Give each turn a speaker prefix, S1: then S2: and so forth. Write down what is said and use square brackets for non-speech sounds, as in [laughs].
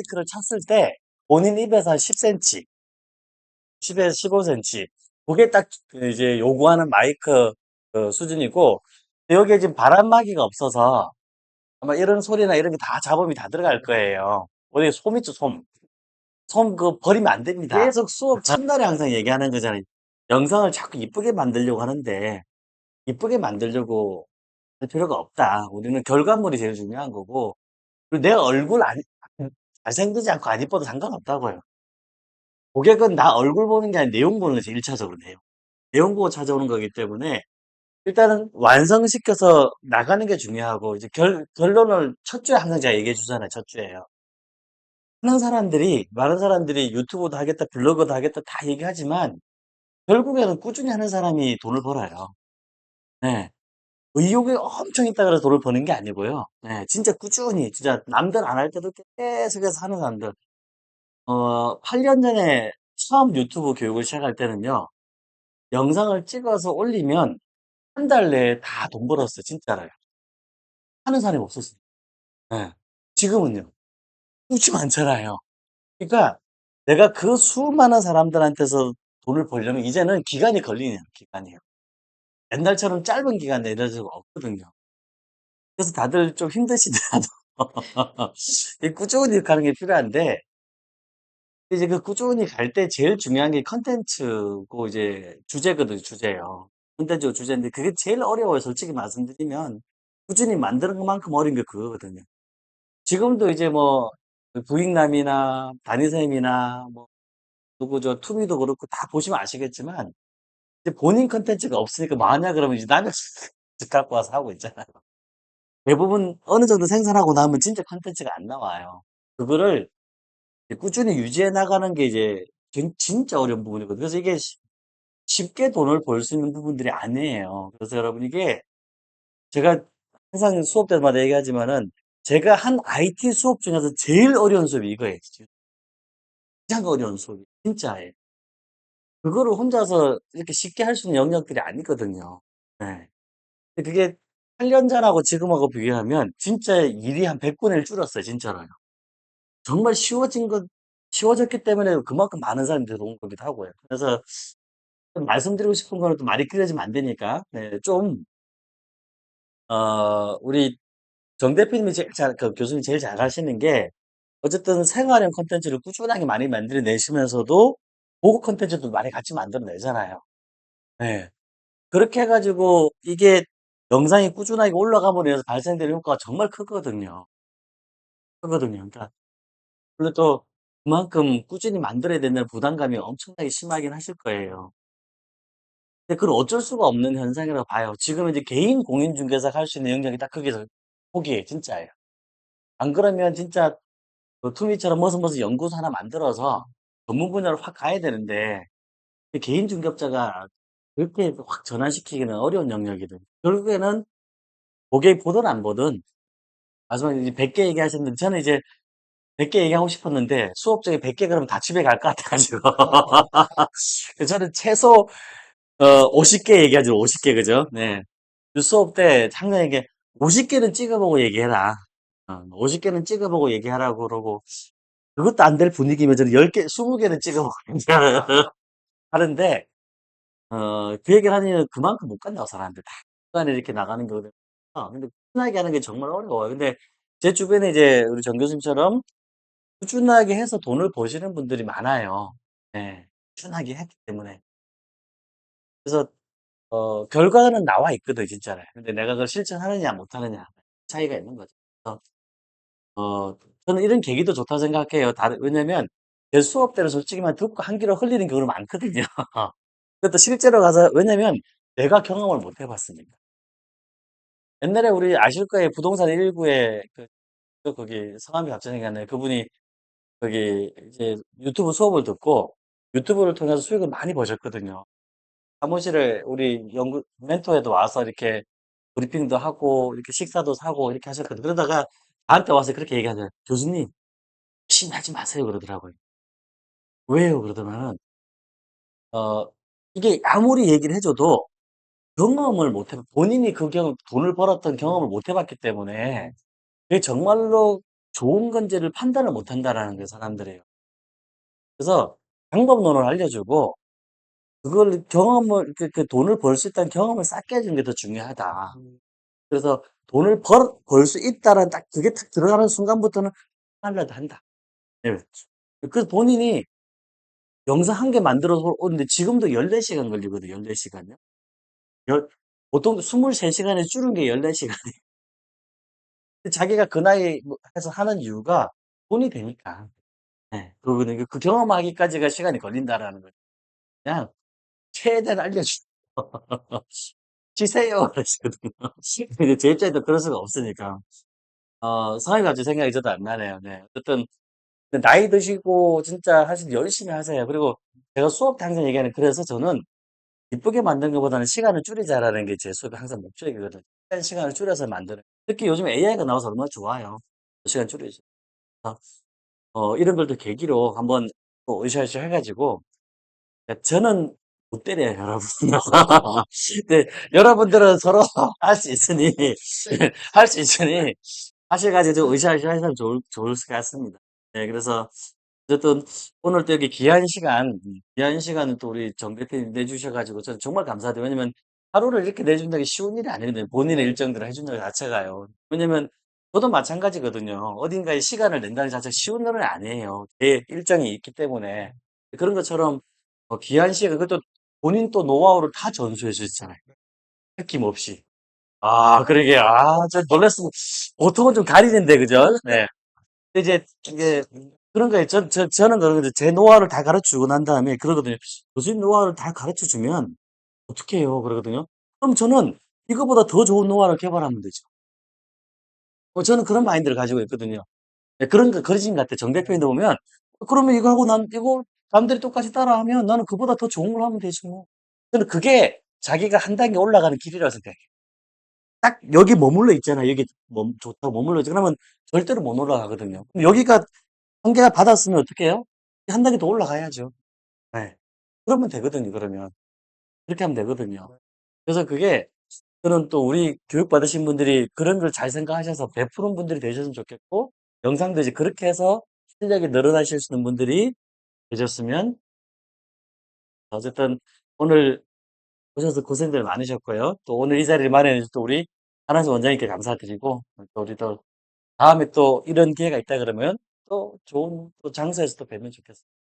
S1: 마이크를 찼을 때 본인 입에서 한 10cm, 10에서 15cm. 그게 딱그 이제 요구하는 마이크 그 수준이고, 여기에 지금 바람막이가 없어서 아마 이런 소리나 이런 게 다 잡음이 다 들어갈 거예요. 어디 솜 있죠, 솜. 솜 그거 버리면 안 됩니다. 계속 수업 첫날에 항상 얘기하는 거잖아요. 영상을 자꾸 이쁘게 만들려고 하는데, 이쁘게 만들려고 할 필요가 없다. 우리는 결과물이 제일 중요한 거고, 그리고 내 얼굴 안, 잘생기지 않고 안 이뻐도 상관없다고요. 고객은 나 얼굴 보는 게 아니라 내용 보는 거지, 1차적으로 내용. 내용 보고 찾아오는 거기 때문에, 일단은 완성시켜서 나가는 게 중요하고, 이제 결, 결론을 첫 주에 항상 제가 얘기해 주잖아요, 첫 주에요. 하는 사람들이, 많은 사람들이 유튜브도 하겠다, 블로그도 하겠다 다 얘기하지만, 결국에는 꾸준히 하는 사람이 돈을 벌어요. 네. 의욕이 엄청 있다 그래서 돈을 버는 게 아니고요. 네, 진짜 꾸준히, 진짜 남들 안 할 때도 계속해서 하는 사람들. 어, 8년 전에 처음 유튜브 교육을 시작할 때는요, 영상을 찍어서 올리면 한 달 내에 다 돈 벌었어요, 진짜로요. 하는 사람이 없었어요. 네. 지금은요, 그렇지 많잖아요. 그러니까 내가 그 수많은 사람들한테서 돈을 벌려면 이제는 기간이 걸리네요, 기간이요. 옛날처럼 짧은 기간 내릴 수가 없거든요. 그래서 다들 좀 힘드시더라도 [laughs] 이 꾸준히 가는 게 필요한데 이제 그 꾸준히 갈 때 제일 중요한 게 컨텐츠고 이제 주제거든요, 주제예요. 컨텐츠고 주제인데 그게 제일 어려워요, 솔직히 말씀드리면. 꾸준히 만드는 것만큼 어려운 게 그거거든요. 지금도 이제 뭐 부익남이나 다니쌤이나 뭐 누구 저 투미도 그렇고 다 보시면 아시겠지만 이제 본인 컨텐츠가 없으니까 뭐 하냐 그러면 이제 남의 [laughs] 갖고 와서 하고 있잖아요. 대부분 어느 정도 생산하고 나면 진짜 컨텐츠가 안 나와요. 그거를 꾸준히 유지해 나가는 게 이제 진- 진짜 어려운 부분이거든요. 그래서 이게 쉬- 쉽게 돈을 벌 수 있는 부분들이 아니에요. 그래서 여러분 이게 제가 항상 수업 때마다 얘기하지만은 제가 한 IT 수업 중에서 제일 어려운 수업이 이거예요. 가장 어려운 수업이 진짜예요. 그거를 혼자서 이렇게 쉽게 할 수 있는 영역들이 아니거든요. 네. 그게 8년 전하고 지금하고 비교하면 진짜 일이 한 100분의 1 줄었어요, 진짜로요. 정말 쉬워진 것, 쉬워졌기 때문에 그만큼 많은 사람들이 들어온 거기도 하고요. 그래서 좀 말씀드리고 싶은 거는 또 말이 길어지면 안 되니까, 네, 좀, 어, 우리 정 대표님이 제일 잘, 그 교수님 제일 잘 하시는 게, 어쨌든 생활형 콘텐츠를 꾸준하게 많이 만들어 내시면서도 보고 콘텐츠도 많이 같이 만들어내잖아요. 네. 그렇게 해 가지고 이게 영상이 꾸준하게 올라감으로 인해서 발생되는 효과가 정말 크거든요. 크거든요. 그러니까, 물론 또 그만큼 꾸준히 만들어야 된다는 부담감이 엄청나게 심하긴 하실 거예요. 근데 그건 어쩔 수가 없는 현상이라고 봐요. 지금은 이제 개인 공인중개사가 할 수 있는 영역이 딱 거기서 포기해, 진짜예요. 안 그러면 진짜 그 투미처럼 무슨 무슨 연구소 하나 만들어서 전문 분야로 확 가야 되는데 이 개인 중개업자가 그렇게 확 전환시키기는 어려운 영역이거든요. 결국에는 고객이 보든 안 보든 마지막에 이제 100개 얘기하셨는데 저는 이제 100개 얘기하고 싶었는데 수업 중에 100개 그러면 다 집에 갈 것 같아가지고 [laughs] 저는 최소 어 50개 얘기하죠 50개 그죠? 네. 그 수업 때 학생에게 50개는 찍어보고 얘기해라. 어, 50개는 찍어보고 얘기하라고 그러고 그것도 안 될 분위기면 저는 10개, 20개는 찍어보고 하는데 어, 그 얘기를 하면 그만큼 못 간다고 사람들 다 시간에 이렇게 나가는 거거든요. 어, 근데 꾸준하게 하는 게 정말 어려워요. 근데 제 주변에 이제 우리 정 교수님처럼 꾸준하게 해서 돈을 버시는 분들이 많아요. 네, 꾸준하게 했기 때문에. 그래서 어, 결과는 나와 있거든, 진짜로. 근데 내가 그걸 실천하느냐, 못하느냐, 차이가 있는 거죠. 그래서, 어, 저는 이런 계기도 좋다 생각해요. 다른, 왜냐면, 제 수업 때는 솔직히만 듣고 한 귀로 흘리는 경우는 많거든요. [laughs] 그것도 실제로 가서, 왜냐면, 내가 경험을 못 해 봤으니까. 옛날에 우리 아실 거예요. 부동산 119 에, 그, 그 거기 성함이 갑자기 생각나요. 그분이, 거기, 이제 유튜브 수업을 듣고, 유튜브를 통해서 수익을 많이 버셨거든요. 사무실에 우리 연구 멘토에도 와서 이렇게 브리핑도 하고 이렇게 식사도 사고 이렇게 하셨거든요. 그러다가 나한테 와서 그렇게 얘기하잖아요. 교수님, 열심히 하지 마세요. 그러더라고요. 왜요? 그러더만은, 어, 이게 아무리 얘기를 해 줘도 경험을 못 해, 본인이 그 경험, 돈을 벌었던 경험을 못 해 봤기 때문에 그게 정말로 좋은 건지를 판단을 못 한다라는 게 사람들이에요. 그래서 방법론을 알려주고 그걸 경험을 그, 그 돈을 벌 수 있다는 경험을 쌓게 해 주는 게 더 중요하다. 그래서 돈을 벌, 벌수 있다라는 딱 그게 딱 들어가는 순간부터는 하려도 한다. 예. 그 본인이 영상 한 개 만들어서 오는데 지금도 14시간 걸리거든요. 14시간요. 보통 23시간에 줄은 게 14시간이에요. 자기가 그 나이에 해서 하는 이유가 돈이 되니까. 네. 그거는 그 경험하기까지가 시간이 걸린다라는 거예요. 그냥 최대한 알려주 치세요. [laughs] 그러시거든요. 근데 제 입장에도 그럴 수가 없으니까. 어, 성함이 갑자기 생각이 저도 안 나네요. 네. 어쨌든, 나이 드시고 진짜 하실 열심히 하세요. 그리고 제가 수업 때 항상 얘기하는, 그래서 저는 이쁘게 만든 것보다는 시간을 줄이자라는 게 제 수업의 항상 목적이거든요. 시간을 줄여서 만드는. 특히 요즘 AI가 나와서 얼마나 좋아요. 시간 줄이죠. 어, 이런 걸도 계기로 한번 또 으쌰으쌰 해가지고, 저는 못 때려요, 여러분. [laughs] 네, 여러분들은 서로 [laughs] 할 수 있으니, [laughs] 할 수 있으니, 하셔가지고 좀 으쌰으쌰 하시면 좋을, 좋을 것 같습니다. 네, 그래서, 어쨌든, 오늘 또 여기 귀한 시간, 귀한 시간을 또 우리 정 대표님 내주셔가지고, 저는 정말 감사드려요. 왜냐면, 하루를 이렇게 내준다는 게 쉬운 일이 아니거든요. 본인의 일정들을 해준다는 것 자체가요. 왜냐면, 저도 마찬가지거든요. 어딘가에 시간을 낸다는 자체가 쉬운 일은 아니에요. 제 일정이 있기 때문에. 그런 것처럼, 어, 귀한 시간, 그것도 본인 또 노하우를 다 전수해 주셨잖아요. 뺏김없이. 아, 그러게. 아, 저 놀랐어. 보통은 좀 가리는데, 그죠? 네. 근데 이제, 이게, 그런 거예요. 저, 저, 저는 그러거든요. 제 노하우를 다 가르쳐 주고 난 다음에 그러거든요. 교수님 노하우를 다 가르쳐 주면 어떻게 해요? 그러거든요. 그럼 저는 이거보다 더 좋은 노하우를 개발하면 되죠. 어, 저는 그런 마인드를 가지고 있거든요. 네, 그런 거, 그러신 것 같아요. 정 대표님도 보면, 그러면 이거 하고 난, 이거, 남들이 똑같이 따라하면 나는 그보다 더 좋은 걸 하면 되지 뭐. 근데 그게 자기가 한 단계 올라가는 길이라고 생각해요. 딱 여기 머물러 있잖아. 여기 멈, 좋다고 머물러 있잖아. 그러면 절대로 못 올라가거든요. 그럼 여기가 한 개가 받았으면 어떻게 해요? 한 단계 더 올라가야죠. 네. 그러면 되거든요, 그러면. 그렇게 하면 되거든요. 그래서 그게, 저는 또 우리 교육받으신 분들이 그런 걸 잘 생각하셔서 베푸는 분들이 되셨으면 좋겠고, 영상도 이제 그렇게 해서 실력이 늘어나실 수 있는 분들이 되셨으면, 어쨌든 오늘 오셔서 고생들 많으셨고요. 또 오늘 이 자리를 마련해 주신 또 우리 하나수 원장님께 감사드리고, 또 우리 또 다음에 또 이런 기회가 있다 그러면 또 좋은 또 장소에서 또 뵈면 좋겠습니다.